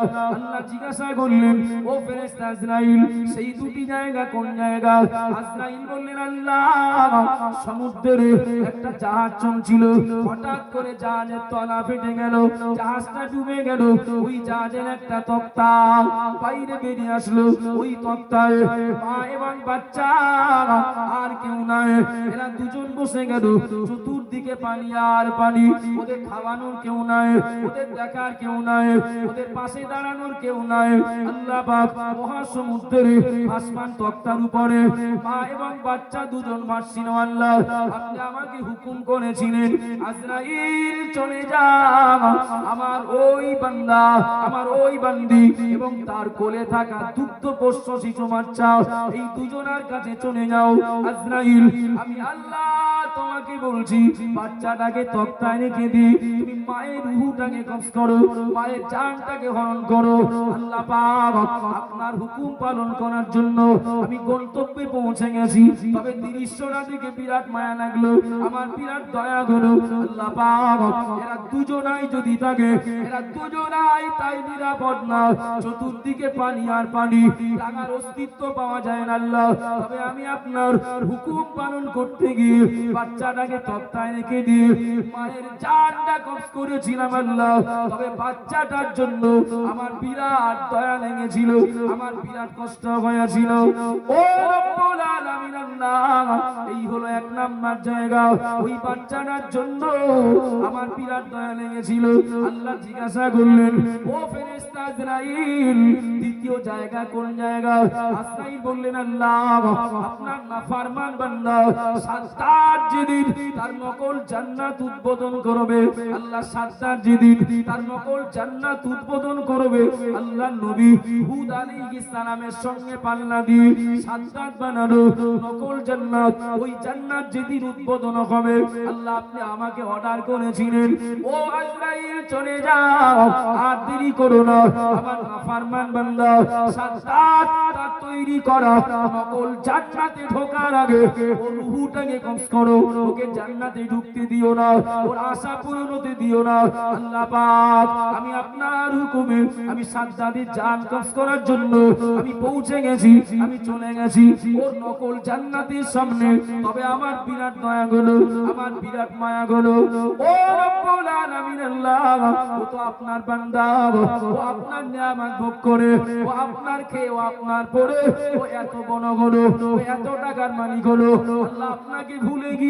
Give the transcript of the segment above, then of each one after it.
আল্লাহ জিজ্ঞাসা করলেন, ও আজরাইল, সেই দুটি জায়গা কোন জায়গা? আজরাইল বললেন, আল্লাহ সমুদ্রে একটা জাহাজ চলছিল, হঠাৎ করে জাহাজের তলা ফেটে গেল, জাহাজটা ডুবে গেল, ওই জাহাজের একটা তক্তা বাইরে বেরিয়ে আসলো, ওই তক্তায় মা এবং বাচ্চা, আর কেউ নাই, এরা দুজন বসে গেল, চতুর্দিকে পানি আর পানি, ওদের খাওয়ানোর কেউ নাই, ওদের দেখার কেউ নাই, ওদের পাশে দাঁড়ানোর কেউ নাই। আল্লাহ মহাসমুদ্রে আসমান তক্তার উপরে মা এবং বাচ্চা দুজন আল্লাহ। আপনি আমাকে হুকুম করেছিলেন, আজরাইল চলে যা। আমার ওই বান্দা, আমার ওই বান্দি এবং তার কোলে থাকা দুগ্ধ পোষ্য শিশু বাচ্চা, এই দুজনার কাছে চলে যাও। আজরাইল, আমি আল্লাহ তোমাকে বলছি, বাচ্চাটাকে তক্তায় রেখে তুমি মায়ের রুহুটাকে করো, মায়ের জানটাকে হরণ করো। আল্লাহ আপনার হুকুম পালন করার জন্য আমি গন্তব্যে পৌঁছে গেছি। তবে বিরাট মায়া লাগল। আমার বিরাট দয়া আল্লাহ এরা দুজনাই যদি থাকে, এরা দুজনাই তাই নিরাপদ না। চতুর্দিকে পানি আর পানি, টাকার অস্তিত্ব পাওয়া যায় না আল্লাহ। তবে আমি আপনার হুকুম পালন করতে গিয়ে বাচ্চাটাকে তক্তায় রেখে দিয়ে মায়ের জানটা কবজ করেছিলাম আল্লাহ। তবে বাচ্চাটার জন্য আমার বিরাট দয়া লেগেছিল, আমার বিরাট কষ্ট হয়েছিল। ও রব্বুল আলামিন আল্লাহ, এই হলো এক নাম্বার জায়গা। ওই বাচ্চাটার জন্য আমার বিরাট দয়া লেগেছিল। আল্লাহ জিজ্ঞাসা করলেন, ও ফেরেশতা আজরাইল দ্বিতীয় জায়গা কোন জায়গা? বললেন, আল্লাহ, আপনার বান্দা সাতটার যেদিন তার নকল জান্নাত উদ্বোধন করবে। আল্লাহ সাতটার যেদিন তার নকল জান্নাত উদ্বোধন করবে। আল্লাহ নবী হুদ আলাইহিস সালামের সঙ্গে পাল্লা দিয়ে সাতটার বানানো নকল জান্নাত, ওই জান্নাত যেদিন উদ্বোধন হবে, আল্লাহ আপনি আমাকে অর্ডার করেছিলেন। ও আজরাইল, চলে যাও, আর দেরি করো না, আমার নাফরমান বান্দা সাতটার তার তৈরি করা, নকল জান্নাতে ঢোকার আগে ওর রুহুটাকে কবজ করো। ওকে জান্নাতে ঢুকতে দিও না ওর আশা পূরণ হতে দিও না। আল্লাহ পাক আমি আপনার হুকুমে আমি সাজ্জাদের জান করার জন্য আমি পৌঁছে গেছি আমি চলে গেছি। ওর নকল জান্নাতের সামনে তবে আমার বিরাট দয়া গেলো আমার বিরাট মায়া গেলো। ও রব্বুল আলামিন আল্লাহ ও তো আপনার বান্দা ও আপনার নিয়ামত ভোগ করে ও আপনার খেয়ে ও আপনার পরে ও এত ও এত টাকার মালিক হলো। আল্লাহ আপনাকে ভুলে গিয়ে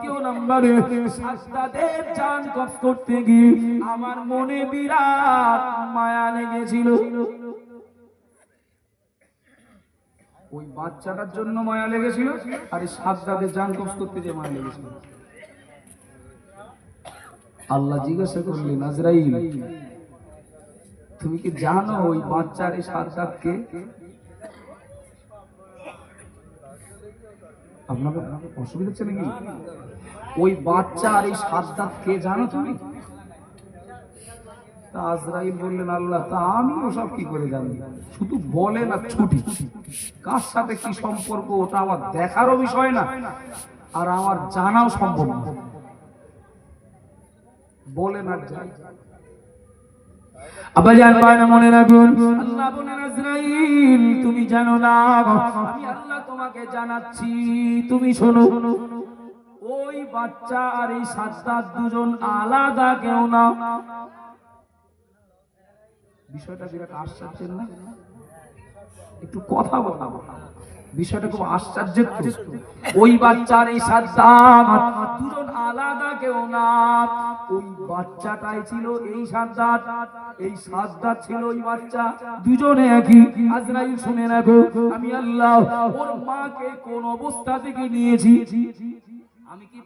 দ্বিতীয় নম্বরে সাজদাদের কফ করতে গিয়ে আমার মনে বিরাট মায়া লেগেছিল। ওই বাচ্চাটার জন্য মায়া লেগেছিল, আর জান কবজ করতে মায়া লেগেছিল। আল্লাহ জিজ্ঞাসা করলেন আজরাইল তুমি কি জানো ওই বাচ্চার এই সাজ্জাদকে আপনাদের অসুবিধা হচ্ছে নাকি? ওই বাচ্চা আর এই সাজ্জাদ কে জানো তুমি? বললেন, আল্লাহ, তা আমি ওসব কি করে জানি? শুধু বলে না, ছুটি। কার সাথে কি সম্পর্ক ওটা আমার দেখারও বিষয় না, আর আমার জানাও সম্ভব না। বলে না, যাই। আবাজান বায়না মনে রাখুন তুমি জানো না আল্লাহ তোমাকে জানাচ্ছি, তুমি শোনো, ওই বাচ্চা আর এই সাতটার দুজন আলাদা কেউ না। বিষয়টা বিরাট আশ্চর্যের না? একটু কথা বলা বিষয়টা খুব আশ্চর্যের তো। ওই বাচ্চার এই দুজন আলাদা কেউ না। ওই বাচ্চাটাই ছিল এই সাদ্দাত। এই সাদ্দাত ছিল ওই বাচ্চা। দুজনে একই। আজরাইল শুনে রাখো, আমি আল্লাহ ওর মাকে কোন অবস্থা থেকে নিয়েছি?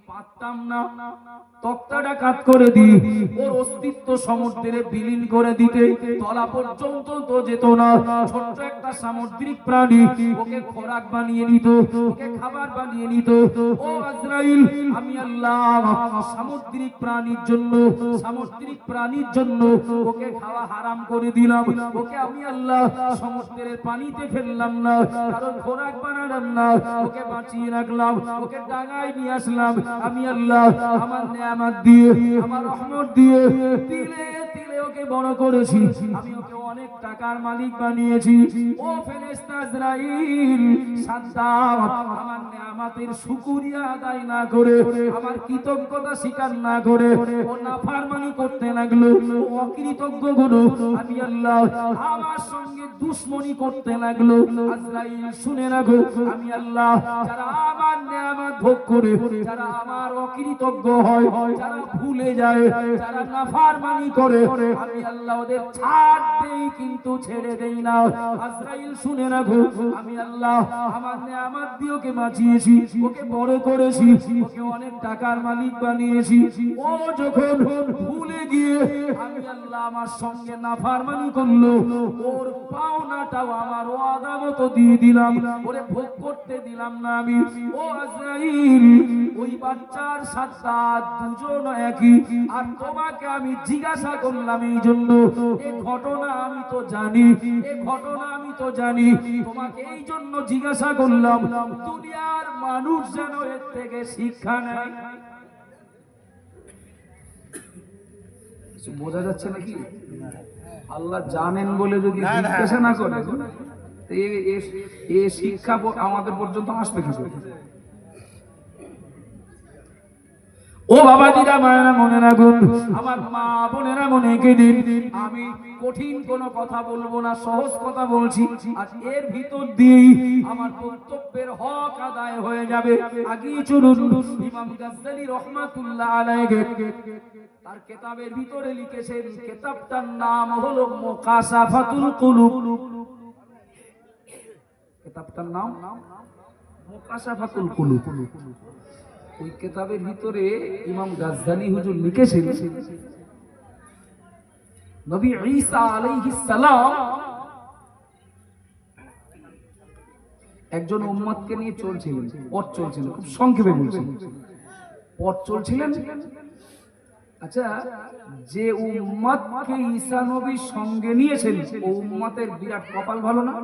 পারতাম না। তক্তাটা কাত করে দিই ওর অস্তিত্ব সমুদ্রে বিলীন করে দিতে। তলা পর্যন্ত তো যেত না। ছোট্ট একটা সামুদ্রিক প্রাণী ওকে খোরাক বানিয়ে নিত, ওকে খাবার বানিয়ে নিত। ও আজরাইল, আমি আল্লাহ, সামুদ্রিক প্রাণীর জন্য, সামুদ্রিক প্রাণীর জন্য ওকে খাওয়া হারাম করে দিলাম। ওকে আমি আল্লাহ, সমুদ্রের পানিতে ফেললাম না, কারণ খোরাক বানালাম না। ওকে বাঁচিয়ে রাখলাম, ওকে ডাঙায় নিয়ে আসলাম। আমি আল্লাহ আমার নিয়ামত দিয়ে আমার রহমত দিয়ে তিলে ওকে বড় করেছি। আমি ওকে অনেক টাকার মালিক বানিয়েছি। ও ফেরেশতা আজরাইল সাদ্দাম, আমার নেয়ামতের শুকরিয়া আদায় না করে, আমার কৃতজ্ঞতা স্বীকার না করে, ও নাফরমানি করতে লাগল, ও অকৃতজ্ঞগুলো আমি আল্লাহ আমার সঙ্গে দুশ্মনী করতে লাগল। আজরাইল, শুনে রাখো, আমি আল্লাহ, যারা আমার নেয়ামত ভোগ করে, যারা আমার অকৃতজ্ঞ হয়, যারা ভুলে যায়, যারা নাফরমানি করে আমি আল্লাহ ওদের ছাড় দেই, কিন্তু ছেড়ে দেই না। আজরাইল শুনে রাখো, আমি আল্লাহ আমার দিয়ে ওকে বাঁচিয়েছি, ওকে বড় করেছি, ওকে অনেক টাকার মালিক বানিয়েছি। ও যখন ভুলে গিয়ে আমি আল্লাহ আমার সঙ্গে করল, ওর পাওনাটাও আমার ওয়াদা মতো দিয়ে দিলাম, ওরে ভোগ করতে দিলাম না আমি। ও আজরাইল, ওই বাচ্চার সাথে দুজন একই। আর তোমাকে আমি জিজ্ঞাসা করলাম এই জন্য ঘটনা আমি তো জানি ঘটনা আমি তো জানি। তোমাকে এই জন্য জিজ্ঞাসা করলাম দুনিয়ার মানুষ যেন এর থেকে শিক্ষা নেয়। বোঝা যাচ্ছে নাকি? আল্লাহ জানেন বলে যদি জিজ্ঞাসা না করে এ- শিক্ষা আমাদের পর্যন্ত আসবে কিছু ও বাবাজিরা, মায়েরা মনে রাখুন আমার মা, বোনেরা মনে দিন। আমি কঠিন কোনো কথা বলব না, সহজ কথা বলছি। আর এর ভিতর দিয়েই আমার বক্তব্যের হক আদায় হয়ে যাবে। আগেই চলুন, ইমাম গাজ্জালি রহমাতুল্লাহ আলাইহি তার কেতাবের ভিতরে লিখেছেন, কেতাবটার নাম হলো মুকাসাফাতুল কুলুব। কিতাবটার নাম? মুকাশাফাতুল কুলুব। ওই কেতাবের ভিতরে ইমাম গাজ্জালি হুজুর লিখেছেন, নবী ঈসা আলাইহিস সালাম একজন উম্মতকে নিয়ে চলছিলেন, পথ চলছিলেন, খুব সংক্ষেপে বলছেন পথ চলছিলেন? আচ্ছা যে উম্মতকে ঈসা নবী সঙ্গে নিয়েছেন, ও উম্মতের বিরাট কপাল ভালো না?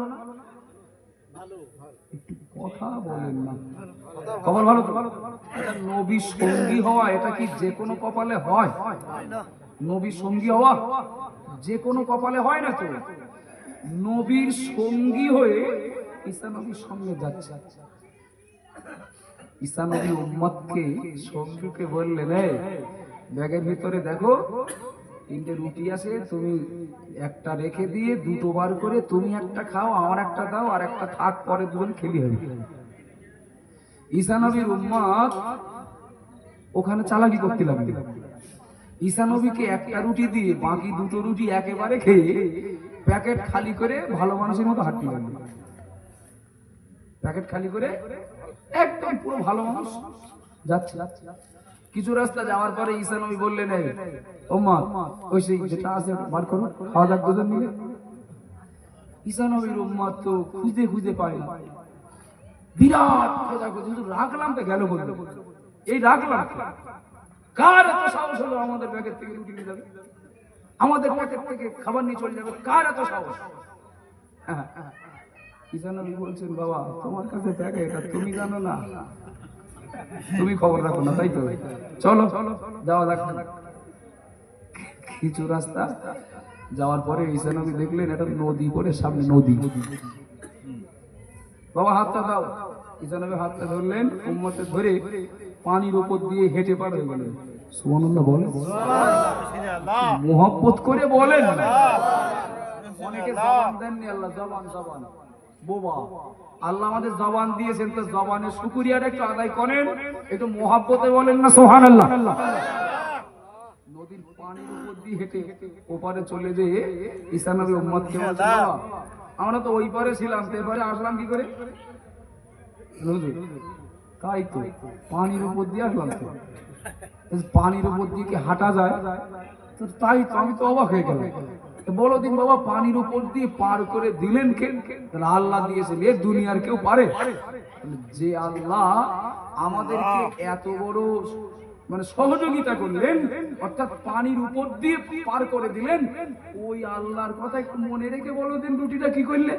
কথা বলেন না। কপাল ভালো তো? নবী সঙ্গী হওয়া, এটা কি যে কোনো কপালে হয়? নবী সঙ্গী হওয়া যে কোনো কপালে হয় না তো? নবীর সঙ্গী হয়ে ঈসা নবীর সঙ্গে যাচ্ছে। ঈসা নবী উম্মতকে সঙ্গীকে বললেন ব্যাগের ভিতরে দেখো, তিনটে রুটি আছে, তুমি একটা রেখে দিয়ে দুটো বার করে তুমি একটা খাও, আমার একটা দাও, আর একটা থাক পরে দুজন খেলি হবে। ঈসা নবীর উম্মত ওখানে চালাকি করতে লাগবে ঈসা নবীকে একটা রুটি দিয়ে, বাকি দুটো রুটি একেবারে খেয়ে প্যাকেট খালি করে ভালো মানুষের মতো হাঁটতে লাগবে প্যাকেট খালি করে একদম পুরো ভালো মানুষ যাচ্ছে। কিছু রাস্তা যাওয়ার পরে ঈসা নবী বললেন, এই ওমা ওই সেই যেটা আছে বার করো, খাওয়া যাক দুজন মিলে ঈসা নবীর উম্মাদ তো খুঁজে খুঁজে পায় বিরাট শুধু রাখলাম তো গেল বলতে এই রাখলাম। কার এত সাহস হলো আমাদের থেকে রুটি নিয়ে যাবে? আমাদের প্যাকেট থেকে খাবার নিয়ে চলে যাবে। কার এত সাহস? হ্যাঁ হ্যাঁ। বলছেন, বাবা, তোমার কাছে তুমি জানো না। তুমি খবর রাখো না, তাই তো? চলো, যাওয়া যাক। কিছু রাস্তা যাওয়ার পরে ঈসা নবী দেখলেন এটা নদী পরে সামনে নদী। বাবা হাতটা দাও। ঈসা হাতটা ধরলেন উম্মতে ধরে পানির উপর দিয়ে হেঁটে পার হয়ে গেলেন বলে। করে বলেন অনেকে জবান দেননি আল্লাহ জবান জবান। বোবা আল্লাহ আমাদের জবান দিয়েছেন তো জবানের শুকুরিয়াটা একটু আদায় করেন একটু মোহাব্বতে বলেন না সোহান আল্লাহ নদীর পানির উপর দিয়ে হেঁটে ওপারে চলে যেয়ে ঈসা নবী উম্মতকে বলছে বাবা, আমরা তো ওই পারে ছিলাম এবারে আসলাম কি করে? তাই তো পানির উপর দিয়ে আসলাম তো। পানির উপর দিয়ে কি হাঁটা যায়? তো তাই তো আমি তো অবাক হয়ে গেলাম। তো বলো দিন বাবা পানির উপর দিয়ে পার করে দিলেন কে? তাহলে আল্লাহ দিয়েছেন এ দুনিয়ার কেউ পারে? যে আল্লাহ আমাদেরকে এত বড় মানে সহযোগিতা করলেন, অর্থাৎ পানির উপর দিয়ে পার করে দিলেন। ওই আল্লাহর কথা একটু মনে রেখে বলো দিন রুটিটা কি করলে?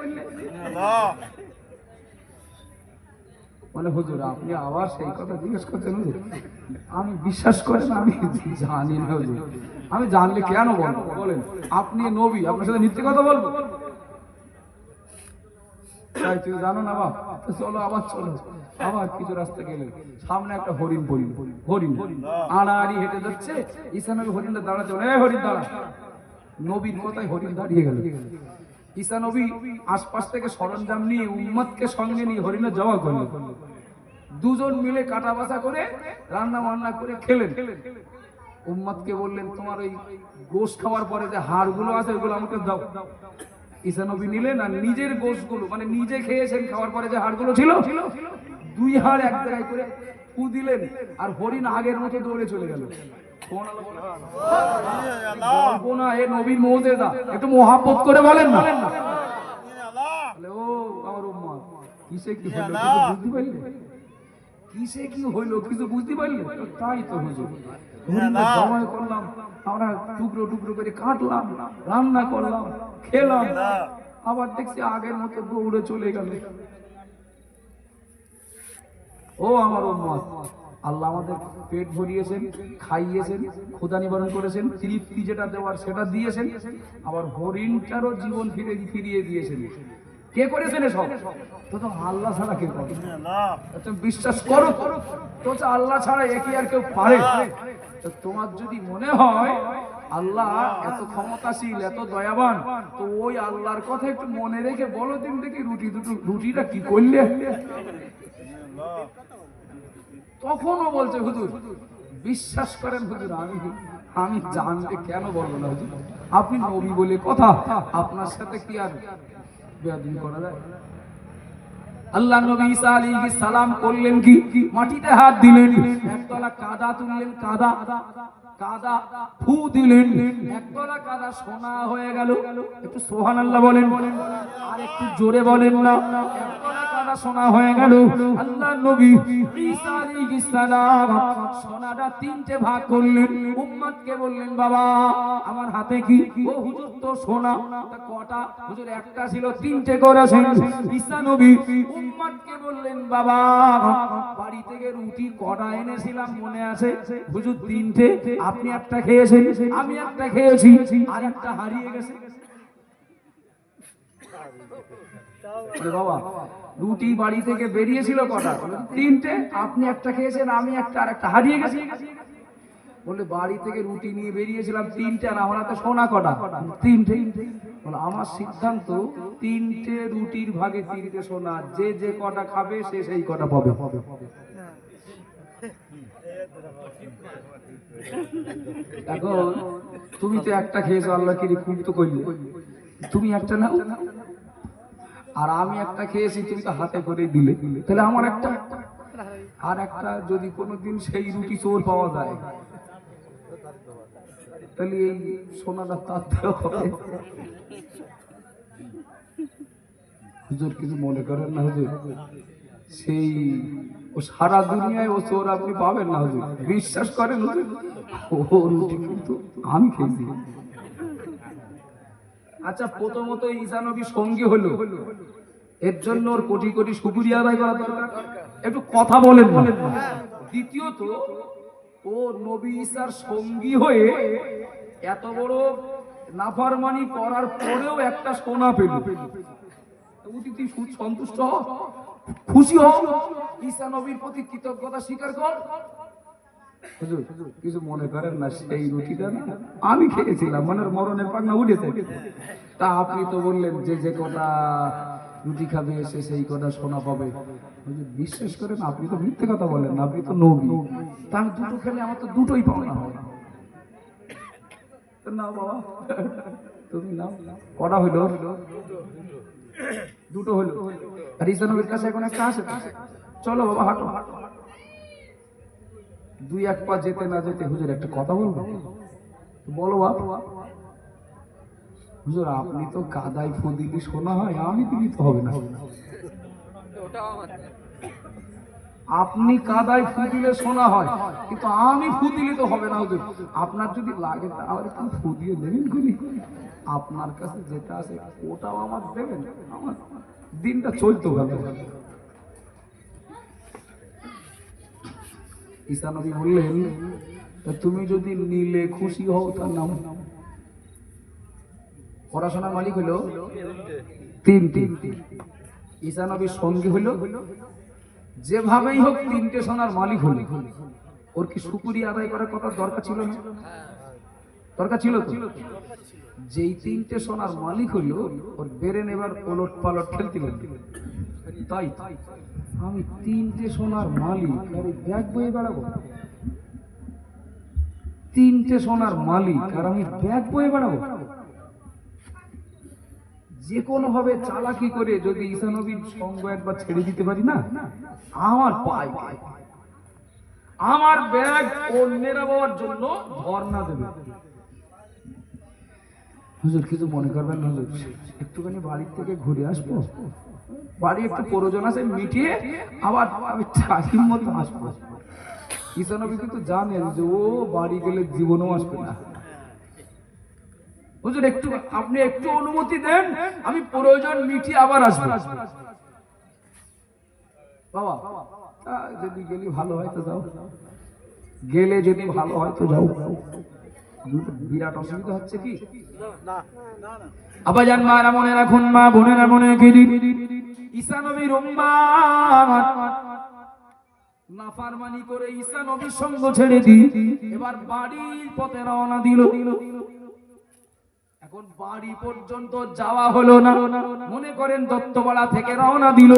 মানে হুজুর, আপনি আবার সেই কথা জিজ্ঞেস করছেন আমি বিশ্বাস করেন, আমি জানি না, হুজুর। আমি জানলে কেন বলব? বলেন, আপনি নবী, আপনার সাথে মিথ্যে কথা বলব? তাই তুই জানো না বাপ? চলো আবার চলো। আবার কিছু রাস্তা গেলে। সামনে একটা হরিণ পড়ি হরিণ। আড়াআড়ি হেঁটে যাচ্ছে। ঈশানবী হরিণটা দাঁড়াচ্ছে। এ হরিণ, দাঁড়া। নবীর কথায় হরিণ দাঁড়িয়ে গেল। ঈসা নবী আশপাশ থেকে সরঞ্জাম নিয়ে উম্মতকে সঙ্গে নিয়ে হরিণের জবা করলেন। দুজন মিলে কাটা বাসা করে রান্না বান্না করে খেলেন। উম্মতকে বললেন, তোমার ওই গোশ খাওয়ার পরে যে হাড়গুলো আছে, ওগুলো আমাকে দাও। ঈসা নবী নিলেন আর নিজের গোশগুলো মানে নিজে খেয়েছেন, খাওয়ার পরে যে হাড়গুলো ছিল, দুই হাড় এক জায়গায় করে আর হরিণ আগের মতো দৌড়ে চলে গেল। ও বুঝতে কিসে কি হইল বুঝতে পারলে? তাই তো করলাম, আমরা টুকরো টুকরো করে কাটলাম, রান্না করলাম। খেলাম। আবার দেখছি আগের মতো দৌড়ে চলে গেল। ও আমার উম্মত আল্লাহ আমাদের পেট ভরিয়েছেন খাইয়েছেন ক্ষুদা নিবারণ করেছেন তৃপ্তি যেটা দেওয়ার সেটা দিয়েছেন আবার হরিণটারও জীবন ফিরে ফিরিয়ে দিয়েছেন। কে করেছেন এসব? তো তো আল্লাহ ছাড়া কে করে? তুমি বিশ্বাস করো। তো আল্লাহ ছাড়া একে আর কেউ পারে। তো তোমার যদি মনে হয় আল্লাহ এত ক্ষমতাশীল এত দয়াবান। তো ওই আল্লাহর কথা একটু মনে রেখে বলো দিন দেখি রুটি দুটো রুটিটা কি করলে? তখনও বলছে হুজুর বিশ্বাস করেন হুজুর আমি আমি জানলে কেন বলব না হুজুর? আপনি নবী বলে কথা আপনার সাথে কি আর বেয়াদবি করা যায়? আল্লাহ নবী ঈসা আলাইহিস সালাম করলেন কি? মাটিতে হাত দিলেন একতলা কাদা তুললেন কাদা। কাদা ফু দিলেন। একতলা কাদা সোনা হয়ে গেল। একটু সুবহানাল্লাহ বলেন। আর একটু জোরে বলেন না। একতলা কাদা সোনা হয়ে গেল। আল্লাহ নবী ঈসা সোনাটা তিনটে ভাগ করলেন। উম্মতকে বললেন, বাবা, আমার হাতে কি? ও হুজুর, তো সোনা। তা কটা? হুজুর, একটা ছিল, তিনটে করেছেন। ঈসা নবী উম্মতকে বললেন, বাবা, বাড়ি থেকে রুটি কটা এনেছিলাম, মনে আছে? হুজুর, তিনটে। আপনি একটা খেয়েছেন? আমি একটা খেয়েছি, আর একটা হারিয়ে গেছে। বাবা, রুটি বাড়ি থেকে বেরিয়েছিল কটা? তিনটে, আপনি একটা খেয়েছেন, আমি একটা, আর একটা হারিয়ে গেছি। বলে বাড়ি থেকে রুটি নিয়ে বেরিয়েছিলাম তিনটে, আর আমার হাতে সোনা কটা? তিনটে। বলে, আমার সিদ্ধান্ত, তিনটে রুটির ভাগে তিনটে সোনা, যে যে কটা খাবে, সে সেই কটা পাবে। এখন, তুমি তো একটা খেয়েছো আল্লাহ কি খুব তো করলে। তুমি একটা নাও। আর আমি একটা খেয়েছি, তুমি তো হাতে করে দিলে। তাহলে আমার একটা, আর একটা যদি কোনোদিন সেই রুটি চোর পাওয়া যায়, তাহলে এই সোনাটা তার হবে। হুজুর কিছু মনে করেন না, হুজুর? সেই, ও সারা দুনিয়ায় ও চোর আপনি পাবেন না, হুজুর। বিশ্বাস করেন, হুজুর? ও রুটি কিন্তু আমি খেয়েছি। আচ্ছা প্রথমত ঈসা নবী সঙ্গী হলো। এর জন্য ওর কোটি কোটি শুকুরিয়া আদায় করা দরকার। একটু কথা বলেন দ্বিতীয়ত, ও নবী ঈসার সঙ্গী হয়ে এত বড় নাফারমানি করার পরেও একটা সোনা পেল। সু- সন্তুষ্ট খুশি হ। ঈসা নবীর প্রতি কৃতজ্ঞতা স্বীকার কর। হুজুর, কিছু মনে করেন না সেই রুটিটা না? আমি খেয়েছিলাম মানে মরণের পাগনা উঠেছে। তা আপনি তো বললেন যে যে কটা রুটি খাবে সে সেই কটা সোনা পাবে। বিশ্বাস করেন আপনি তো মিথ্যে কথা বলেন না আপনি তো নবী। তার দুটো খেলে আমার তো দুটোই পাওনা হয় নাও বাবা তুমি নাও। কটা হইল? দুটো হইল। আর ঈসা নবীর কাছে এখন একটা তো। চলো বাবা হাঁটো হাঁটো। দুই এক পা যেতে না যেতে হুজুর একটা কথা বলব? বলো বাপ। হুজুর, আপনি তো কাদায় ফু দিলে শোনা হয়, আমি দিলি তো হবে না। আপনি কাদায় ফু দিলে শোনা হয়, কিন্তু আমি ফু দিলে তো হবে না হুজুর। আপনার যদি লাগে তাহলে একটু ফু দিয়ে দেবেন গুলি আপনার কাছে যেটা আছে ওটাও আমার দেবেন। আমার দিনটা চলতো ভালো ঈসা নবী বললেন তুমি যদি নিলে খুশি হও তার নাম। পড়াশোনার মালিক হলো তিন তিন ঈসা নবীর সঙ্গী হলো যেভাবেই হোক তিনটে সোনার মালিক হলো। ওর কি শুকুরি আদায় করার কথা দরকার ছিল না? দরকার ছিল যেই তিনটে সোনার মালিক হলো, ওর বেড়ে নেবার ওলট পালট খেলতে তাই আমি তিনটে সোনার মালিক। আর এই ব্যাগ বয়ে বেড়াবো তিনটে সোনার মালিক, আর আমি ব্যাগ বয়ে বেড়াবো যে কোনো ভাবে চালাকি করে যদি ঈসা নবীর সঙ্গ একবার ছেড়ে দিতে পারি না? আমার পাই আমার ব্যাগ অন্যেরা বাবার জন্য ধর্ণা দেবে। হুজুর, কিছু মনে করবেন না হুজুর? একটুখানি বাড়ির থেকে ঘুরে আসব? বাড়ি একটু প্রয়োজন আছে মিটিয়ে আবার আমি টাইম মতো আসব। ঈসা নবী কিন্তু জানেন যে ও বাড়ি গেলে জীবনও আসবে না। হুজুর একটু আপনি একটু অনুমতি দেন আমি প্রয়োজন মিটিয়ে আবার আসব। বাবা যদি গেলি ভালো হয় তো যাও। গেলে যদি ভালো হয় তো যাও। বিরাট অসুবিধা হচ্ছে কি? আবার আবাজান মারা মনে রাখুন মা বোনেরা মনে গেলি ঈসা নবীর উম্মাত নাফারমানি করে নবীর সঙ্গ ছেড়ে দি এবার বাড়ির পথে রওনা দিল। এখন বাড়ি পর্যন্ত যাওয়া হলো না। মনে করেন দত্তপাড়া থেকে রওনা দিল।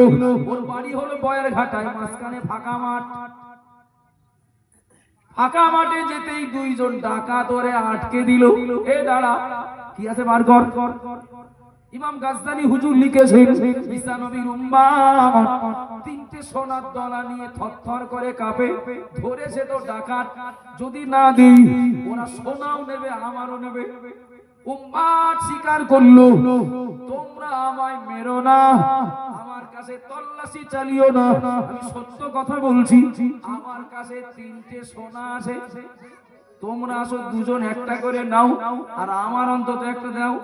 ওর বাড়ি হলো বয়ের ঘাটায়, মাঝখানে ফাঁকা মাঠ। ফাঁকা মাঠে যেতেই দুইজন ডাকা ধরে আটকে দিল। এ দাঁড়া, কি আছে বার কর ইমাম গাজদানি হুজুর লিখেছেন, ঈসা নবীর উম্মাহ তিনটে সোনার দলা নিয়ে থরথর করে কাঁপে, ধরেছে তো ডাকাত, যদি না দিই, ওরা সোনাও নেবে, আমারও নেবে। উম্মাদ স্বীকার করল, তোমরা আমায় মেরো না, আমার কাছে তল্লাশি চালিও না। আমি সত্য কথা বলছি, আমার কাছে তিনটে সোনা আছে। তোমরা আসো দুজন একটা করে নাও, আর আমার অন্তত একটা দাও।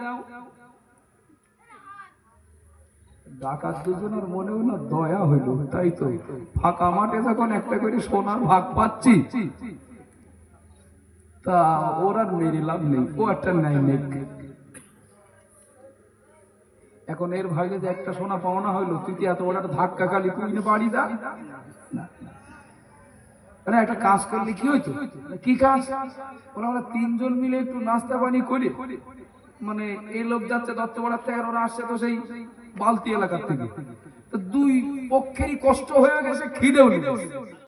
ডাকাত দুজনের মনেও না দয়া হইল, তাই তো। ফাঁকা মাঠে যখন একটা করে সোনার ভাগ পাচ্ছি, তা ওর মেরে লাভ নেই, ও একটা নাই নেক। এখন এর ভাগে যে একটা সোনা পাওনা হইল, তুই এত বড় একটা ধাক্কা খালি তুই না বাড়ি দা না। আরে একটা কাজ করলে কি হইতো? কি কাজ? ওরা আমরা তিনজন মিলে একটু নাস্তা পানি করি। মানে এই লোক যাচ্ছে দত্তপাড়ার থেকে ওরা আসছে তো সেই বালতি এলাকার থেকে। দুই পক্ষেরই কষ্ট হয়ে গেছে খিদেও নেই